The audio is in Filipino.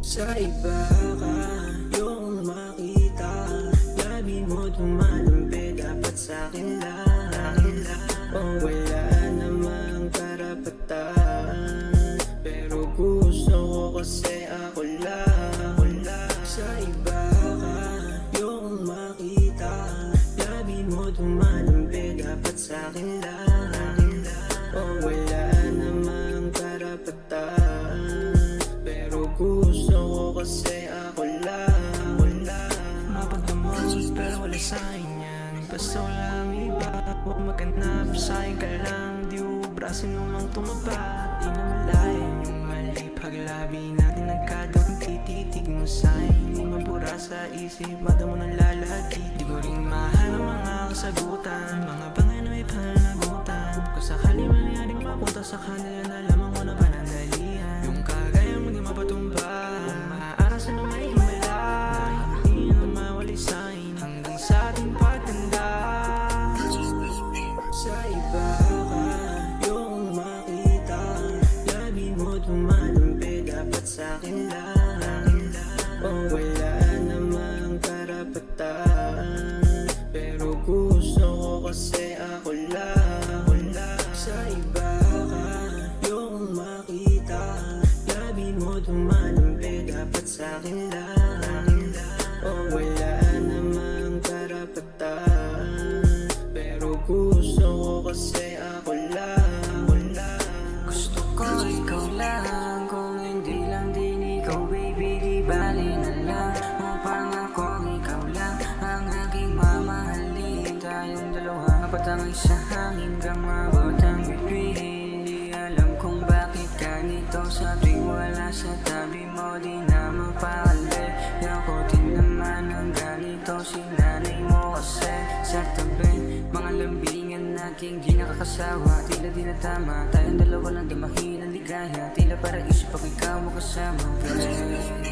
Sa iba ka yung makita. Labi mo tumalumpi Dapat sa'kin lang. Oh wala namang karapatan. Pero gusto ko kasi ako lang sa'kin yan Basta wala ang iba. Huwag maghanap sa'kin ka lang Di ubrasin mo mang tumaba Di na malayan yung mali Paglabi natin nagkadawang tititig mo sa'kin Di mabura sa isip. Mata mo nang lalati Di ko rin mahal ang mga kasagutan. Mga may pananagutan. Kung sakali mangyaring mapunta sa kanila na lamang ko na panandalian Oh wala namang karapatan Pero gusto ko kasi ako lang. Sa iba ka yung makita Labi mo tumalumpi Dapat sa'kin lang dalawa Patangay sa hangin Hanggang mabot ang bituin Di alam kung bakit ganito Sa wala sa tabi mo Di na mapakali Yakutin naman ang ganito Si mo kasi Sa tabi. Mga lambingan nating di nakakasawa Tila di na tama Tayong dalawa lang damahin ang ligaya Tila para isip pag ikaw mo kasama. Pero